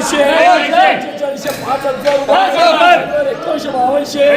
पंचेचाळीसशे पंचेचाळीसशे पाच हजार रुपये एकोणीसशे बावनशे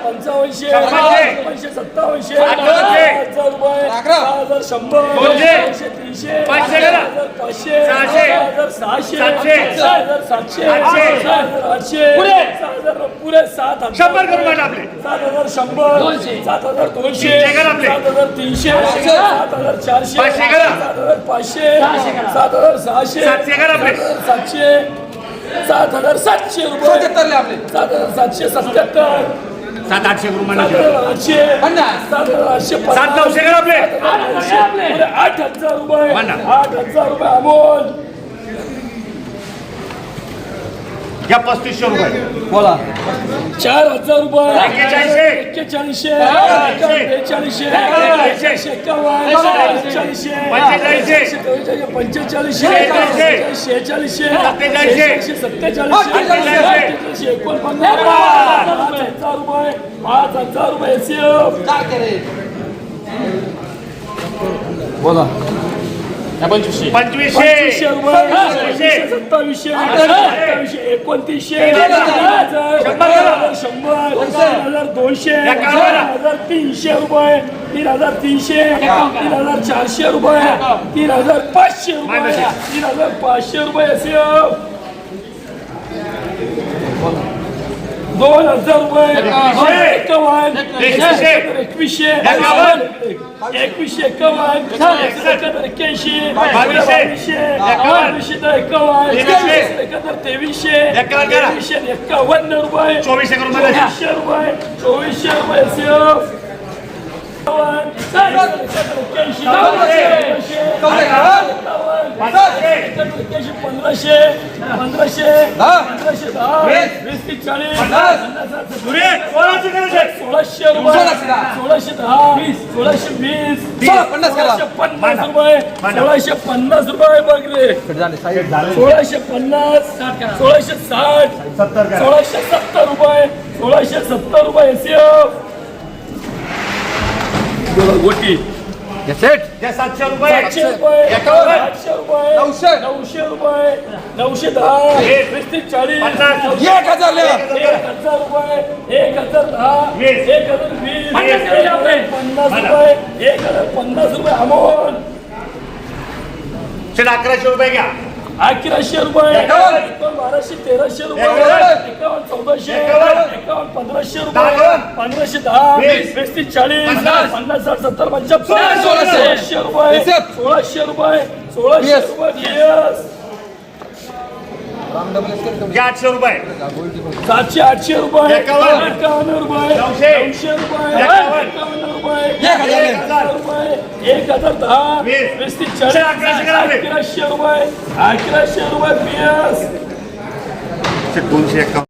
पंचावन्नशे. छप्पनशे. एकोणीसशे सत्तावन्नशे. अठ्ठावन्नशे. हजार रुपये. सहा हजार शंभर. दोनशे. तीनशे. पाचशे. हजार पाचशे. सहाशे. सहा हजार सहाशे. सातशे. सहा हजार सातशे. आठशे. पुढे. सात हजार. शंभर करून आपले. सात हजार शंभर. सात हजार दोनशे. सात हजार तीनशे. सात हजार चारशे. सात हजार पाचशे सात हजार सहाशे सातशे. सात हजार सातशे सात हजार सातशे रुपये. सात हजार सातशे सत्याहत्तर. सात आठशे आठशे. सात हजार आठशे. सात नऊशे आठ हजार रुपये. आठ हजार रुपये अमोल. घ्या पस्तीसशे रुपये. चार हजार रुपये. एक्केचाळीसशे. बेचाळीसशे. पंचेचाळीसशे. शेहेचाळीसशे. सत्तेचाळीसशे. सत्तेचाळीसशे. एकोणपन्नास. हजार रुपये. पाच हजार रुपये. सेव पंचवीसशे. पंचवीसशे. पंचवीसशे. सत्तावीसशे अठ्ठावीसशे. एकोणतीसशे. शंभर. हजार दोनशे. हजार तीनशे रुपये. तीन हजार तीनशे. तीन हजार चारशे रुपये. तीन हजार पाचशे रुपये. तीन हजार पाचशे रुपये सेव दोन हजार रुपये एकावन्न. एकवीसशे. एकवीसशे. एकावन्न. एक्क्याऐंशी. बावीसशे. बावीसशे. एकावन्न. तेवीसशे. तेवीसशे एकावन्न रुपये. चोवीसशे रुपये. चोवीसशे रुपये सेव पंधराशे पंधराशे पंधराशे दहा वीस तीस चाळीस सोळाशे सोळाशे रुपये सोळाशे दहा सोळाशे वीस सोळाशे पन्नास रुपये सोळाशे पन्नास रुपये बघले सोळाशे पन्नास सोळाशे साठ सोळाशे सत्तर रुपये सोळाशे सत्तर रुपये सेव गोटी घ्या सातशे रुपये सातशे रुपये एकावन्न. आठशे रुपये. नऊशे. नऊशे रुपये. नऊशे दहा. एक. वीस तीस चाळीस. पन्नास. नऊशे. एक हजार. लिहा. एक हजार रुपये. एक हजार दहा. वीस. एक हजार वीस. पन्नास एक हजार पन्नास रुपये. एक हजार पन्नास रुपये अमोल. अकराशे रुपये घ्या. अकराशे रुपये. एकावन्न. एकावन्न बाराशे तेराशे रुपये. एकावन्न. एकावन्न पंधराशे रुपये. पंधराशे दहा वीस. तीस चाळीस पन्नास. साठ सत्तर पंच्याहत्तर सोळाशे. रुपये. सोळाशे रुपये सोळाशे. रुपये आठशे रुपये सातशे आठशे रुपये एकावन्न. रुपये. नऊशे रुपये एकावन्न. रुपये एक हजार. एक हजार रुपये एक हजार दहा वीस. तीस चाळीस अकराशे रुपये अकराशे रुपये दोनशे एकावन्न